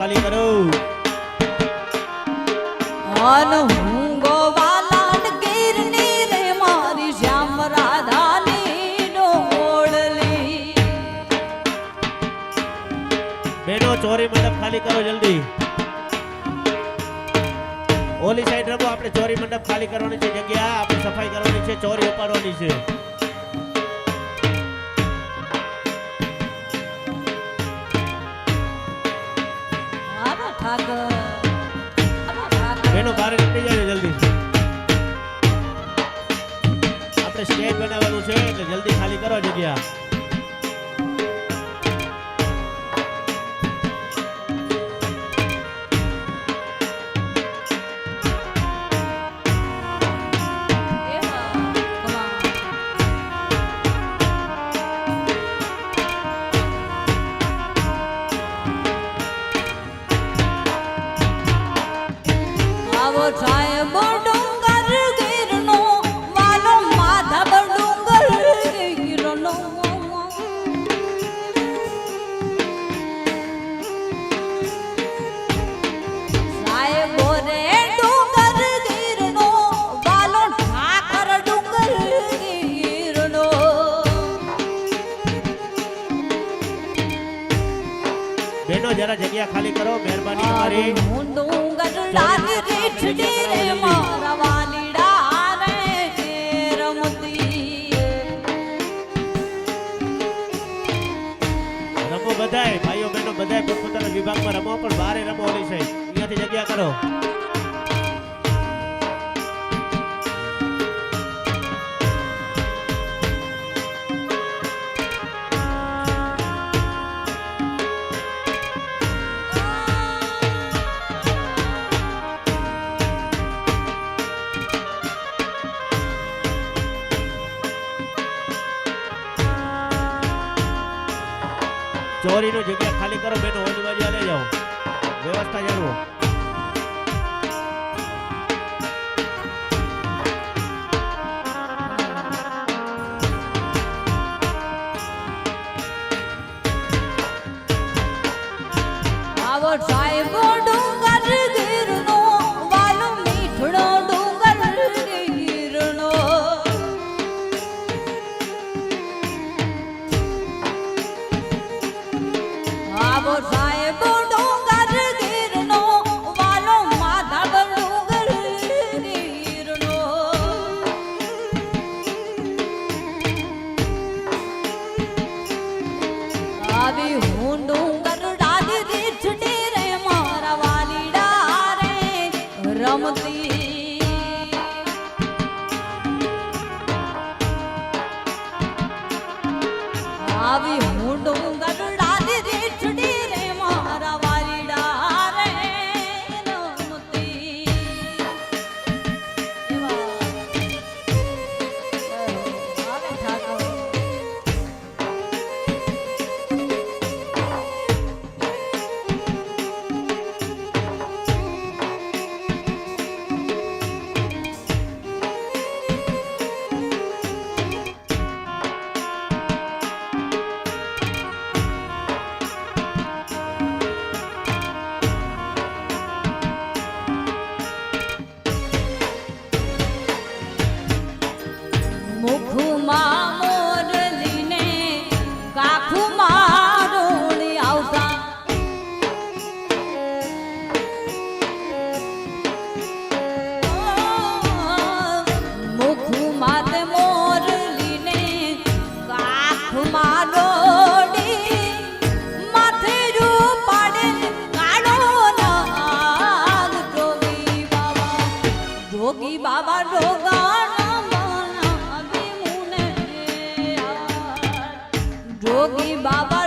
ખાલી કરો. અન હું ગોવાલાડ ગીરની રે મારી શ્યામ રાધાની ડોળલી બેનો ચોરી મંડપ ખાલી કરો જલ્દી. ઓલી સાઈડ રમો આપણે ચોરી મંડપ ખાલી કરવાની છે જગ્યા આપણે સફાઈ કરવાની છે ચોરી ઉપાડવાની છે. બેનો બહાર નીકળી જાય જલ્દી. આપણે સ્ટેજ બનાવવાનું છે એટલે જલ્દી ખાલી કરો જગ્યા. બેનો જરા જગ્યા ખાલી કરો મહેરબાની તમારી રે રમો બધાય ભાઈઓ બહેનો બધાય પોતપોતાના વિભાગમાં રમો પણ બારે રમો ઓલી છે અહીંયાથી જગ્યા કરો. ચોરીનું જગ્યા ખાલી કરો બેનો ઓલી બાજુ લઈ જાઓ વ્યવસ્થા જાળવો આવી હું বাবা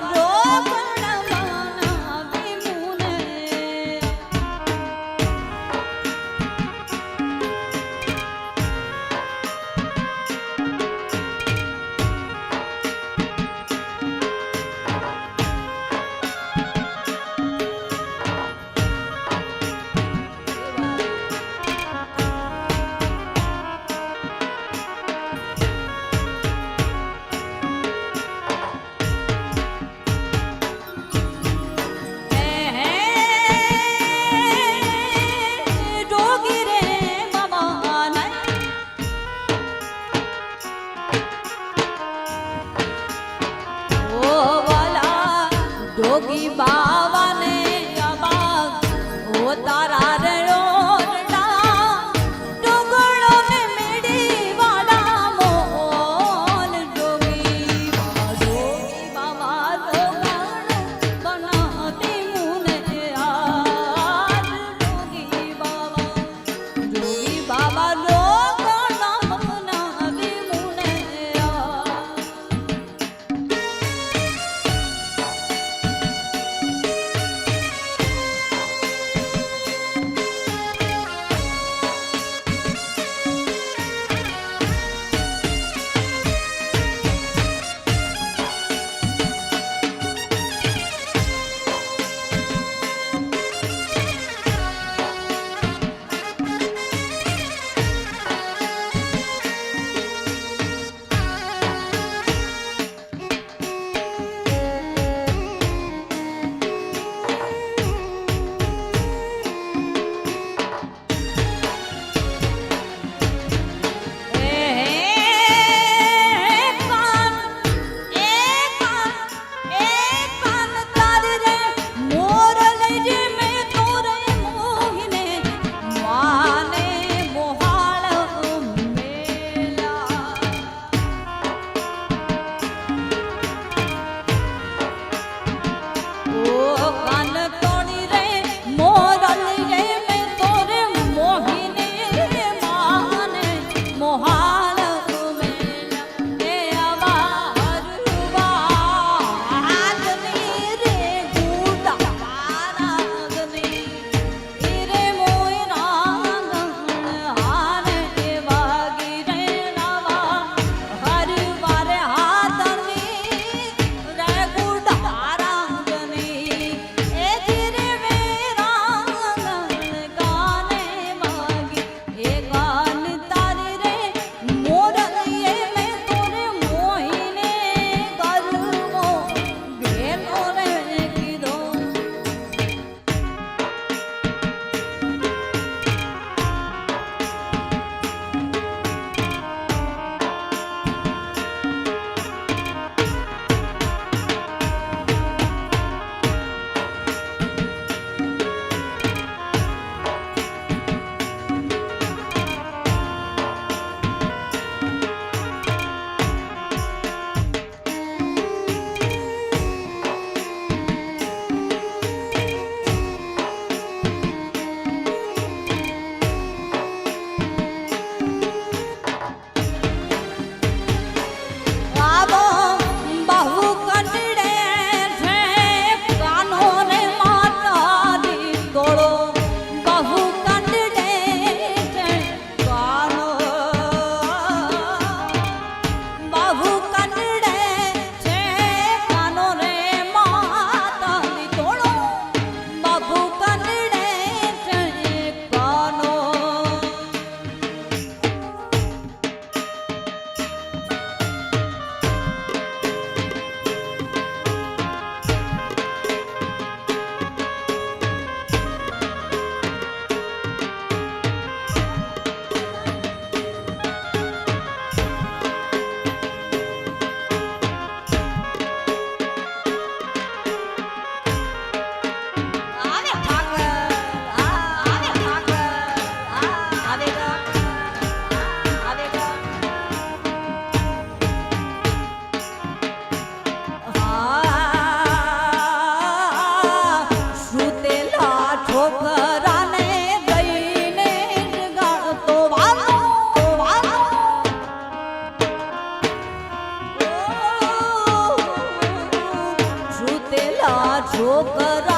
करो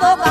આવો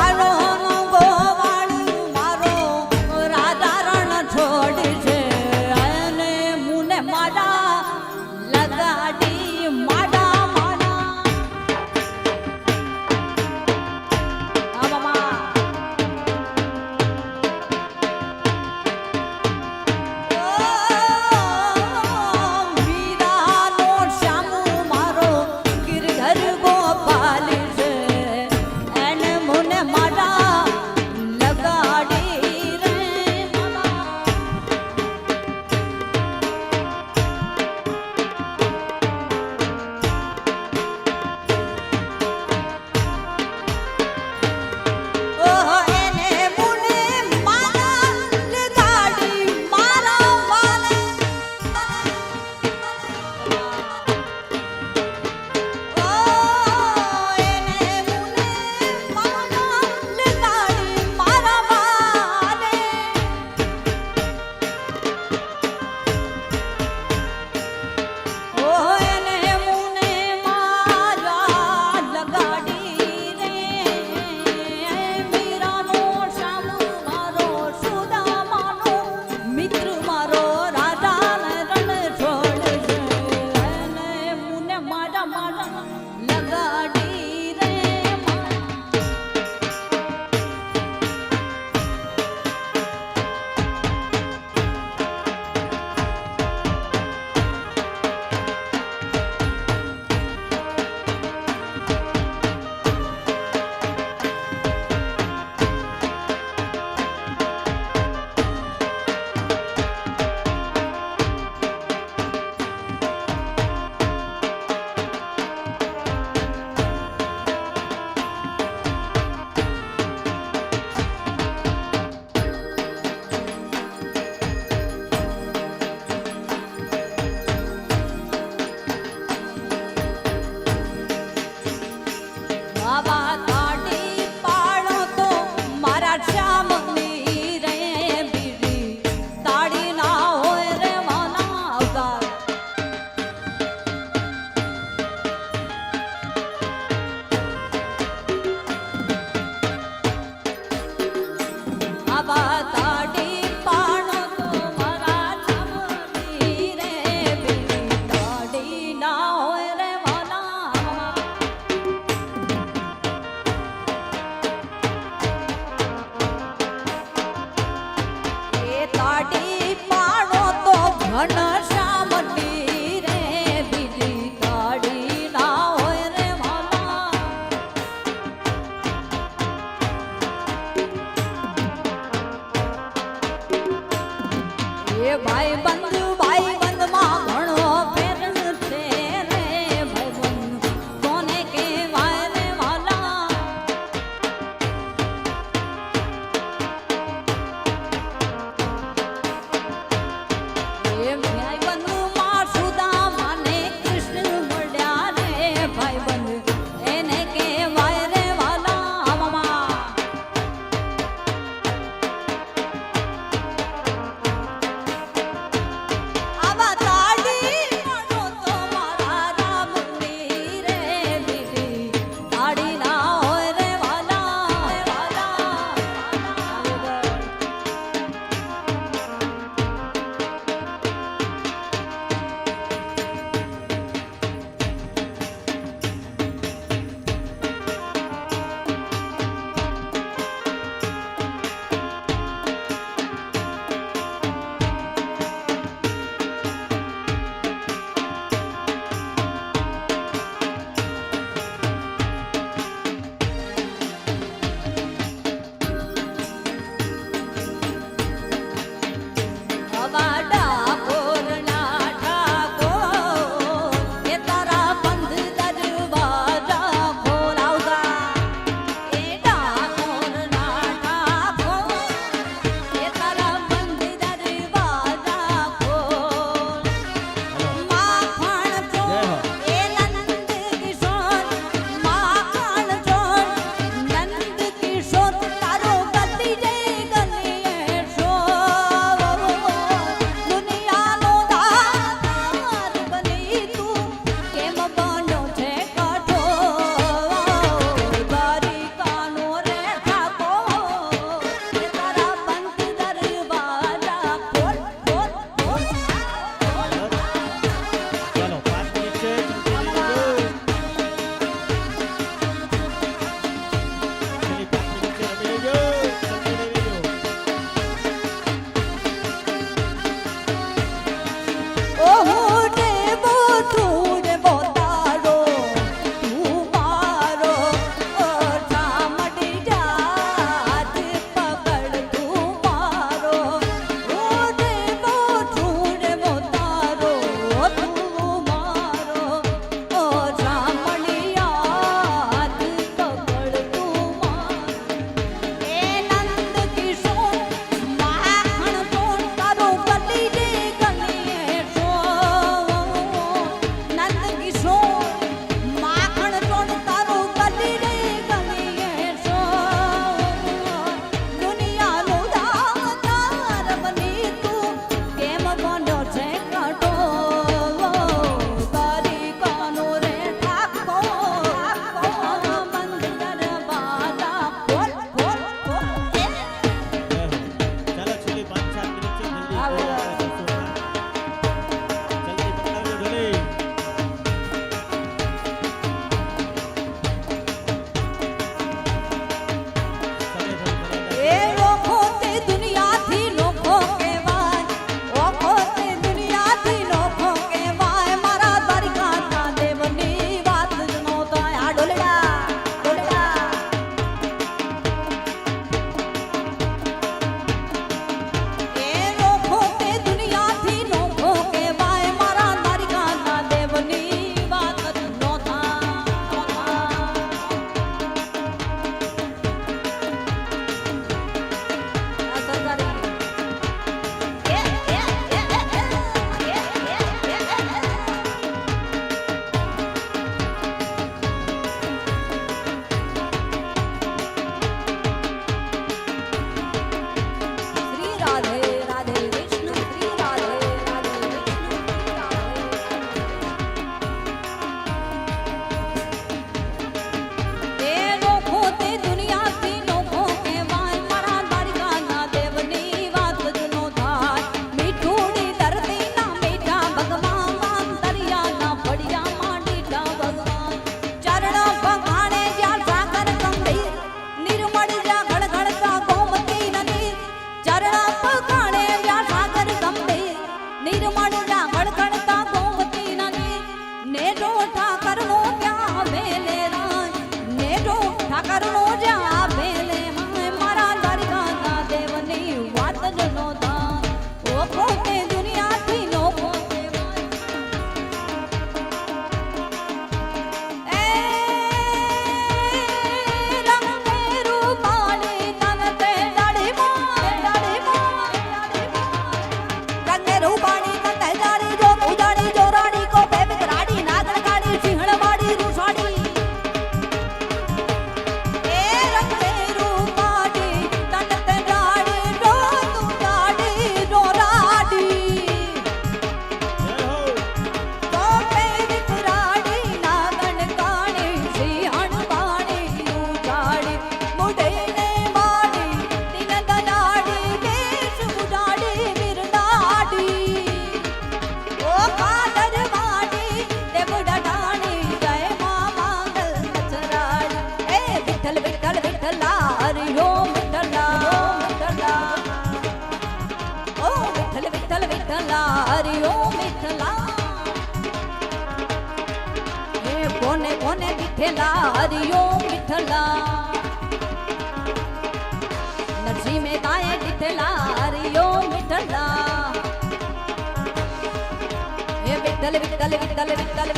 dale, dale.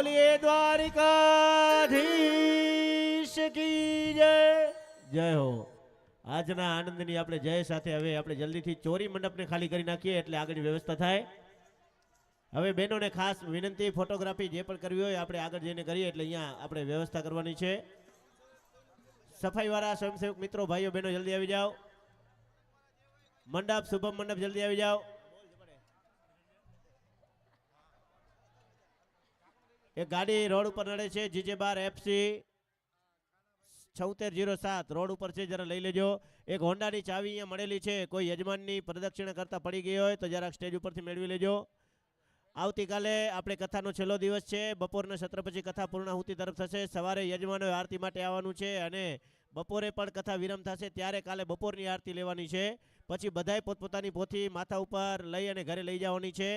બોલીએ, દ્વારિકાધીશ જય હો. આજના આનંદની આપણે જય સાથે હવે આપણે જલ્દીથી ચોરી મંડપને ખાલી કરી નાખીએ એટલે આગળની વ્યવસ્થા થાય. હવે બહેનોને ખાસ વિનંતી, ફોટોગ્રાફી જે પણ કરવી હોય આપણે આગળ જઈને કરીએ એટલે અહીંયા આપણે વ્યવસ્થા કરવાની છે. સફાઈવાળા, સ્વયંસેવક મિત્રો, ભાઈઓ, બહેનો, જલ્દી આવી જાઓ. મંડપ, શુભમ મંડપ, જલ્દી આવી જાઓ. એક ગાડી રોડ ઉપર નડે છે, જીજે બાર એફસી છોતેર જીરો સાત, રોડ ઉપર છે, જરા લઈ લેજો. એક હોન્ડાની ચાવી અહીંયા મળેલી છે, કોઈ યજમાનની પ્રદક્ષિણા કરતા પડી ગઈ હોય તો જરાક સ્ટેજ ઉપરથી મેળવી લેજો. આવતીકાલે આપણે કથાનો છેલ્લો દિવસ છે, બપોરના સત્ર પછી કથા પૂર્ણાહુતિ તરફ થશે. સવારે યજમાનોએ આરતી માટે આવવાનું છે અને બપોરે પણ કથા વિરામ થશે, ત્યારે કાલે બપોરની આરતી લેવાની છે. પછી બધાય પોતપોતાની પોથી માથા ઉપર લઈ અને ઘરે લઈ જવાની છે.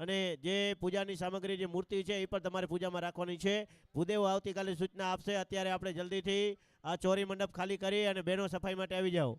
અને જે પૂજાની સામગ્રી, જે મૂર્તિ છે, એ પણ તમારે પૂજામાં રાખવાની છે. ભૂદેવો આવતીકાલે સૂચના આપશે. અત્યારે આપણે જલ્દીથી આ ચોરી મંડપ ખાલી કરી અને બહેનો સફાઈ માટે આવી જાઓ.